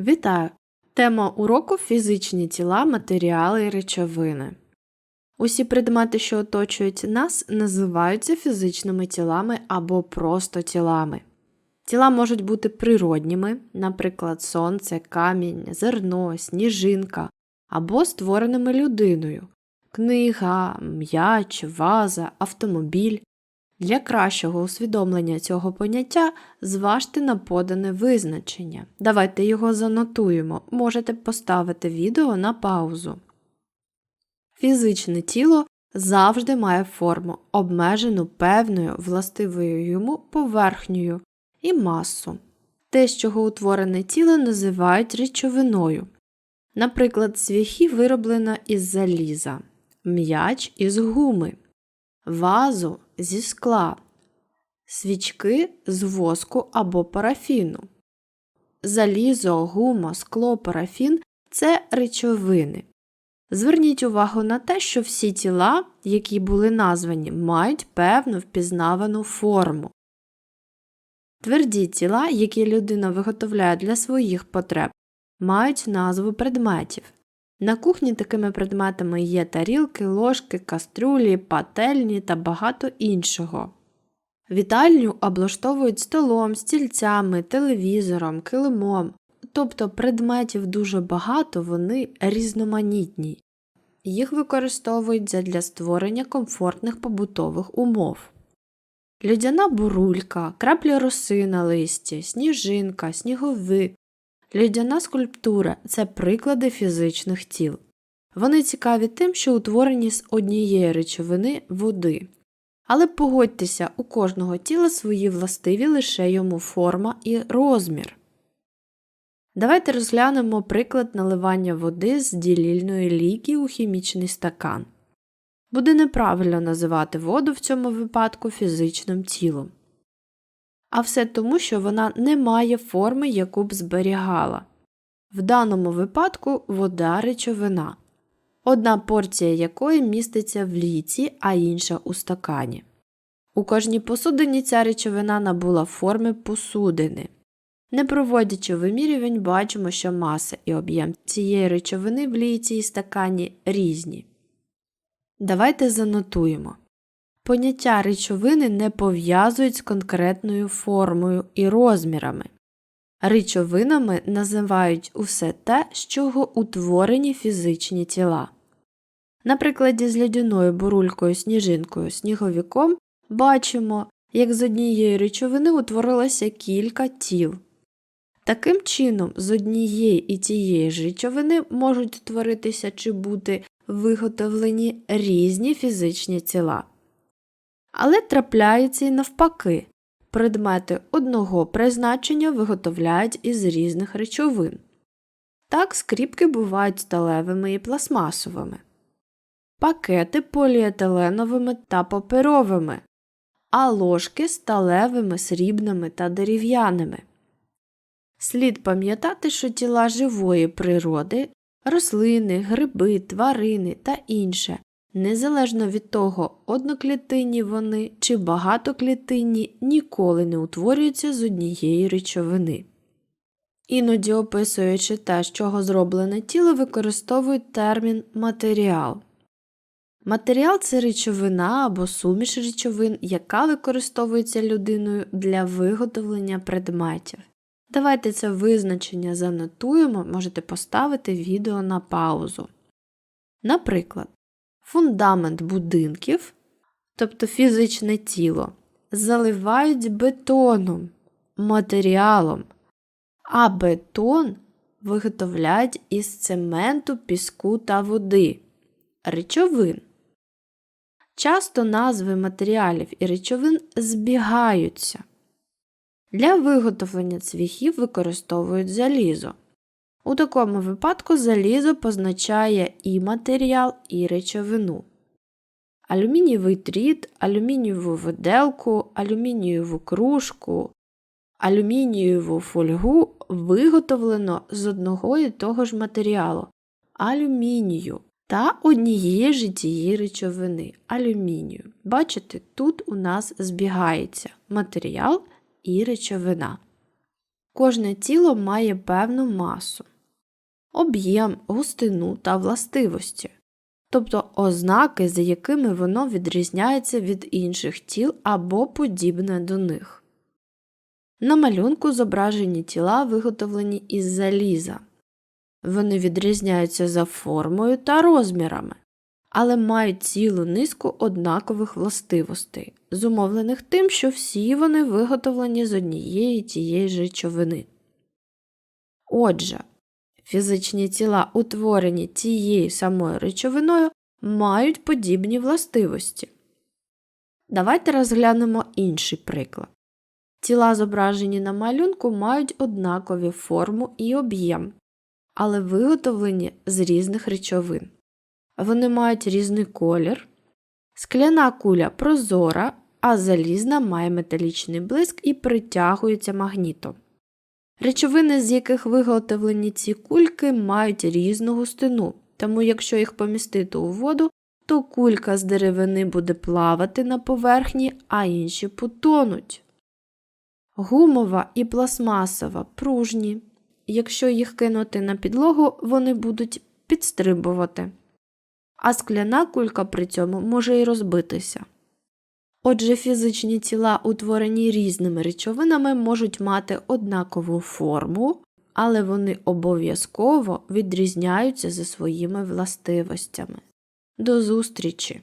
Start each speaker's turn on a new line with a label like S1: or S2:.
S1: Вітаю! Тема уроку фізичні тіла, матеріали і речовини. Усі предмети, що оточують нас, називаються фізичними тілами або просто тілами. Тіла можуть бути природніми, наприклад, сонце, камінь, зерно, сніжинка, або створеними людиною книга, м'яч, ваза, автомобіль. Для кращого усвідомлення цього поняття зважте на подане визначення. Давайте його занотуємо. Можете поставити відео на паузу. Фізичне тіло завжди має форму, обмежену певною властивою йому поверхнею і масу. Те, з чого утворене тіло, називають речовиною. Наприклад, свяхи вироблена із заліза, м'яч із гуми, вазу зі скла, свічки з воску або парафіну. Залізо, гума, скло, парафін це речовини. Зверніть увагу на те, що всі тіла, які були названі, мають певну впізнавану форму. Тверді тіла, які людина виготовляє для своїх потреб, мають назву предметів. На кухні такими предметами є тарілки, ложки, кастрюлі, пательні та багато іншого. Вітальню облаштовують столом, стільцями, телевізором, килимом, тобто предметів дуже багато, вони різноманітні. Їх використовують задля створення комфортних побутових умов. Людяна бурулька, краплі роси на листі, сніжинка, сніговик, Людяна скульптура це приклади фізичних тіл. Вони цікаві тим, що утворені з однієї речовини води. Але погодьтеся, у кожного тіла свої властиві лише йому форма і розмір. Давайте розглянемо приклад наливання води з ділільної ліки у хімічний стакан. Буде неправильно називати воду в цьому випадку фізичним тілом а все тому, що вона не має форми, яку б зберігала. В даному випадку вода речовина, одна порція якої міститься в ліці, а інша у стакані. У кожній посудині ця речовина набула форми посудини. Не проводячи вимірювань, бачимо, що маса і об'єм цієї речовини в ліці і стакані різні. Давайте занотуємо. Поняття речовини не пов'язують з конкретною формою і розмірами. Речовинами називають усе те, з чого утворені фізичні тіла. На прикладі з лядяною бурулькою сніжинкою сніговіком бачимо, як з однієї речовини утворилося кілька тіл. Таким чином, з однієї і тієї ж речовини можуть утворитися чи бути виготовлені різні фізичні тіла. Але трапляється і навпаки, предмети одного призначення виготовляють із різних речовин. Так скріпки бувають сталевими і пластмасовими, пакети поліетиленовими та паперовими, а ложки сталевими, срібними та дерев'яними. Слід пам'ятати, що тіла живої природи, рослини, гриби, тварини та інше Незалежно від того, одноклітинні вони чи багатоклітинні ніколи не утворюються з однієї речовини. Іноді, описуючи те, з чого зроблене тіло, використовують термін матеріал. Матеріал це речовина або суміш речовин, яка використовується людиною для виготовлення предметів. Давайте це визначення занотуємо, можете поставити відео на паузу. Наприклад, фундамент будинків, тобто фізичне тіло, заливають бетоном, матеріалом, а бетон виготовляють із цементу, піску та води, речовин. Часто назви матеріалів і речовин збігаються. Для виготовлення цвіхів використовують залізо. У такому випадку залізо позначає і матеріал, і речовину. Алюмінієвий тріт, алюмінієву виделку, алюмінієву кружку, алюмінієву фольгу виготовлено з одного і того ж матеріалу алюмінію та однієї ж тієї речовини алюмінію. Бачите, тут у нас збігається матеріал і речовина. Кожне тіло має певну масу, об'єм, густину та властивості, тобто ознаки, за якими воно відрізняється від інших тіл або подібне до них. На малюнку зображені тіла, виготовлені із заліза. Вони відрізняються за формою та розмірами, але мають цілу низку однакових властивостей, зумовлених тим, що всі вони виготовлені з однієї тієї ж речовини. Отже, фізичні тіла, утворені тією самою речовиною, мають подібні властивості. Давайте розглянемо інший приклад. Тіла, зображені на малюнку, мають однакові форму і об'єм, але виготовлені з різних речовин. Вони мають різний колір. Скляна куля прозора, а залізна має металічний блиск і притягується магнітом. Речовини, з яких виготовлені ці кульки, мають різну густину, тому якщо їх помістити у воду, то кулька з деревини буде плавати на поверхні, а інші потонуть. Гумова і пластмасова пружні. Якщо їх кинути на підлогу, вони будуть підстрибувати. А скляна кулька при цьому може й розбитися. Отже, фізичні тіла, утворені різними речовинами, можуть мати однакову форму, але вони обов'язково відрізняються за своїми властивостями. До зустрічі!